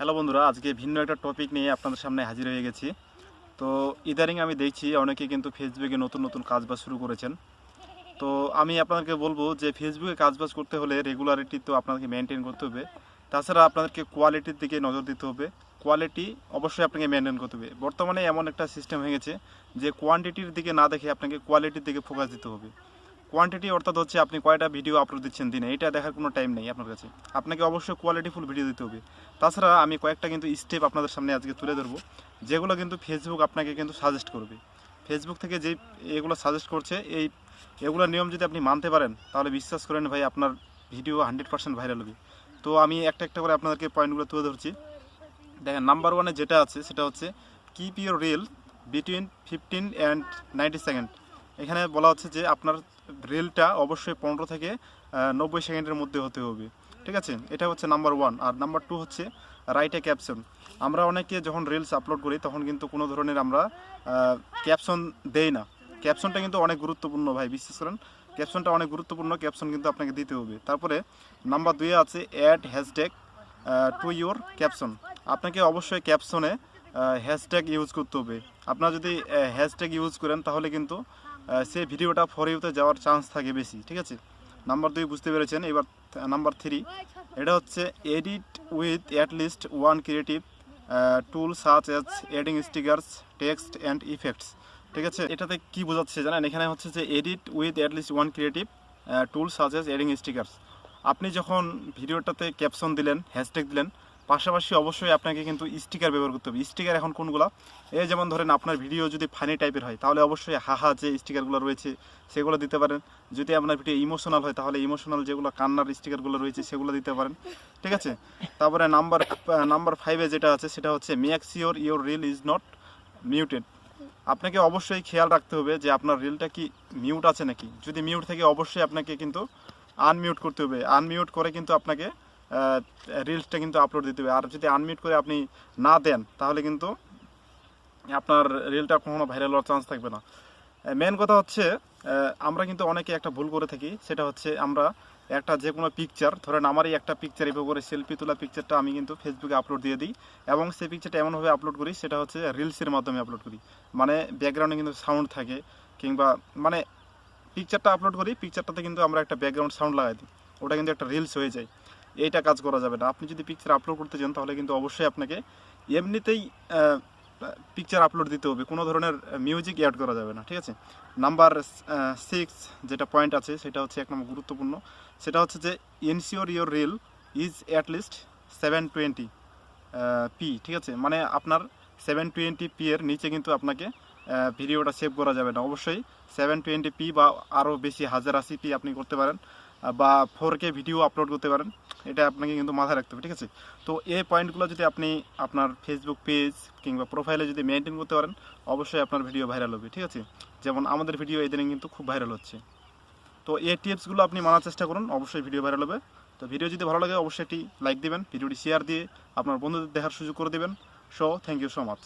Hello বন্ধুরা, আজকে ভিন্ন একটা টপিক নিয়ে আপনাদের সামনে হাজির হয়ে গেছি। তো ইদানিং আমি দেখছি অনেকে কিন্তু ফেসবুকে নতুন নতুন কাজবাজ শুরু করেছেন। তো আমি আপনাদেরকে বলব যে ফেসবুকে কাজবাজ করতে হলে রেগুলারিটি তো আপনাদেরকে মেনটেন করতে হবে। তাছাড়া আপনাদেরকে কোয়ালিটির দিকে নজর দিতে হবে। কোয়ালিটি অবশ্যই আপনাকে মেনটেন করতে হবে। বর্তমানে এমন একটা সিস্টেম হয়ে গেছে যে কোয়ান্টিটির দিকে না দেখে আপনাকে কোয়ালিটির দিকে ফোকাস দিতে হবে। কোয়ান্টিটি অর্থাৎ হচ্ছে আপনি কয়টা ভিডিও আপলোড দিচ্ছেন দিনে, এটা দেখার কোনো টাইম নেই আপনার কাছে। আপনাকে অবশ্যই কোয়ালিটিফুল ভিডিও দিতে হবে। তাছাড়া আমি কয়েকটা কিন্তু স্টেপ আপনাদের সামনে আজকে তুলে ধরবো, যেগুলো কিন্তু ফেসবুক আপনাকে কিন্তু সাজেস্ট করবে। ফেসবুক থেকে যে এগুলো সাজেস্ট করছে, এই এগুলো নিয়ম যদি আপনি মানতে পারেন, তাহলে বিশ্বাস করেন ভাই আপনার ভিডিও হান্ড্রেড পার্সেন্ট ভাইরাল হবে। তো আমি একটা একটা করে আপনাদেরকে পয়েন্টগুলো তুলে ধরছি। দেখেন নাম্বার ওয়ানে যেটা আছে, সেটা হচ্ছে keep your reel between fifteen and ninety second এখানে বলা হচ্ছে যে আপনার রিলটা অবশ্যই পনেরো থেকে নব্বই সেকেন্ডের মধ্যে হতে হবে। ঠিক আছে? এটা হচ্ছে নাম্বার ওয়ান আর নাম্বার টু হচ্ছে রাইট ক্যাপশন আমরা অনেকে যখন রিলস আপলোড করি, তখন কিন্তু কোনো ধরনের আমরা ক্যাপশন দেই না। ক্যাপশনটা কিন্তু অনেক গুরুত্বপূর্ণ ভাই, বিশ্বাস করেন? ক্যাপশনটা অনেক গুরুত্বপূর্ণ ক্যাপশন কিন্তু আপনাকে দিতে হবে। তারপরে নাম্বার দুয়ে আছে add hashtag to your caption আপনাকে অবশ্যই ক্যাপশনে হ্যাশট্যাগ ইউজ করতে হবে। আপনারা যদি হ্যাশট্যাগ ইউজ করেন, তাহলে কিন্তু সেই ভিডিওটা ফর ইউতে যাওয়ার চান্স থাকে বেশি, ঠিক আছে? নাম্বার দুই বুঝতে পেরেছেন, এবার নাম্বার থ্রি এটা হচ্ছে edit with at least one creative tool such as adding stickers text and effects ঠিক আছে? এটাতে কি বোঝাচ্ছে জানেন? এখানে হচ্ছে যে edit with at least one creative tool as adding stickers আপনি যখন ভিডিওটাতে ক্যাপশন দিলেন হ্যাশট্যাগ দিলেন পাশাপাশি অবশ্যই আপনাকে কিন্তু স্টিকার ব্যবহার করতে হবে। স্টিকার এখন কোনগুলো? এই যেমন ধরেন আপনার ভিডিও যদি ফানি টাইপের হয়, তাহলে অবশ্যই হাহা যে স্টিকারগুলো রয়েছে, সেগুলো দিতে পারেন। যদি আপনার ভিডিও ইমোশনাল হয়, তাহলে ইমোশনাল যেগুলো কান্নার স্টিকারগুলো রয়েছে, সেগুলো দিতে পারেন। ঠিক আছে? তারপরে নাম্বার নাম্বার ফাইভে যেটা আছে, সেটা হচ্ছে make sure your reel is not muted আপনাকে অবশ্যই খেয়াল রাখতে হবে যে আপনার রিলটা কি মিউট আছে নাকি। যদি মিউট থাকে, অবশ্যই আপনাকে কিন্তু আনমিউট করতে হবে। আনমিউট করে কিন্তু আপনাকে রিলসটা কিন্তু আপলোড দিতে হবে। আর যদি আনমিউট করে আপনি না দেন, তাহলে কিন্তু আপনার রিলটা কখনো ভাইরাল হওয়ার চান্স থাকবে না। মেন কথা হচ্ছে আমরা কিন্তু অনেকে একটা ভুল করে থাকি। সেটা হচ্ছে আমরা একটা যে কোনো পিকচার ধরেন আমারই একটা পিকচার এভাবে করে সেলফি তোলা পিকচারটা আমি কিন্তু ফেসবুকে আপলোড দিয়ে দিই এবং সেই পিকচারটা এমনভাবে আপলোড করি, সেটা হচ্ছে রিলসের মাধ্যমে আপলোড করি। মানে ব্যাকগ্রাউন্ডে কিন্তু সাউন্ড থাকে কিংবা মানে পিকচারটা আপলোড করি পিকচারটাতে কিন্তু আমরা একটা ব্যাকগ্রাউন্ড সাউন্ড লাগাই দিই। ওটা কিন্তু একটা রিলস হয়ে যায়। এইটা কাজ করা যাবে না। আপনি যদি পিকচার আপলোড করতে চান, তাহলে কিন্তু অবশ্যই আপনাকে এমনিতেই পিকচার আপলোড দিতে হবে। কোনো ধরনের মিউজিক অ্যাড করা যাবে না, ঠিক আছে? নাম্বার সিক্স যেটা পয়েন্ট আছে, সেটা হচ্ছে এক নম্বর গুরুত্বপূর্ণ। সেটা হচ্ছে যে ensure your reel is at least seven twenty p ঠিক আছে? মানে আপনার সেভেন টোয়েন্টি পি এর নিচে কিন্তু আপনাকে ভিডিওটা সেভ করা যাবে না। অবশ্যই সেভেন টোয়েন্টি পি বা আরও বেশি হাজার আশি পি আপনি করতে পারেন। বা ফোর কে ভিডিও আপলোড করতে পারেন। এটা আপনাকে কিন্তু মাথায় রাখতে হবে, ঠিক আছে? তো এই পয়েন্টগুলো যদি আপনি আপনার ফেসবুক পেজ কিংবা প্রোফাইলে যদি মেনটেন করতে পারেন, অবশ্যই আপনার ভিডিও ভাইরাল হবে, ঠিক আছে? যেমন আমাদের ভিডিও এদিনে কিন্তু খুব ভাইরাল হচ্ছে। তো এই টিপসগুলো আপনি মানার চেষ্টা করুন, অবশ্যই ভিডিও ভাইরাল হবে। তো ভিডিও যদি ভালো লাগে, অবশ্যই একটি লাইক দিবেন ভিডিওটি শেয়ার দিয়ে আপনার বন্ধুদের দেখার সুযোগ করে দেবেন। So thank you so much